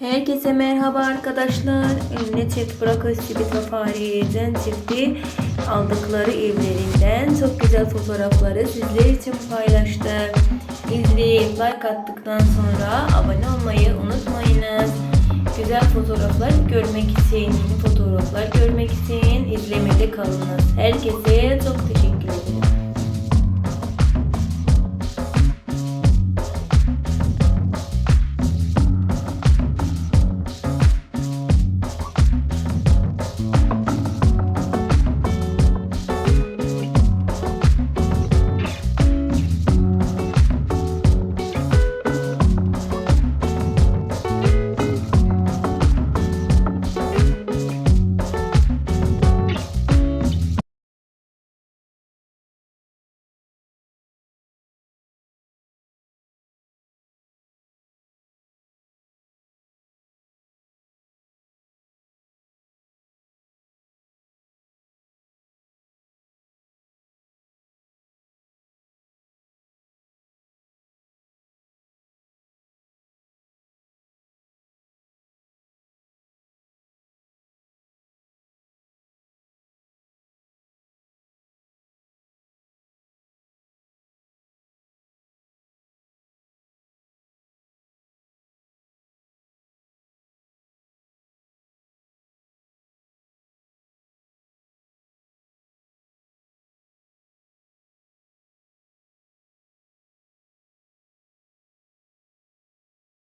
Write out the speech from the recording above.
Herkese merhaba arkadaşlar. Ünlü çift Burak Özçivit ve çifti aldıkları evlerinden çok güzel fotoğrafları sizler için paylaştı. İzleyip like attıktan sonra abone olmayı unutmayınız. Güzel fotoğraflar görmek için, yeni fotoğraflar görmek için izlemede kalınız. Herkese çok teşekkür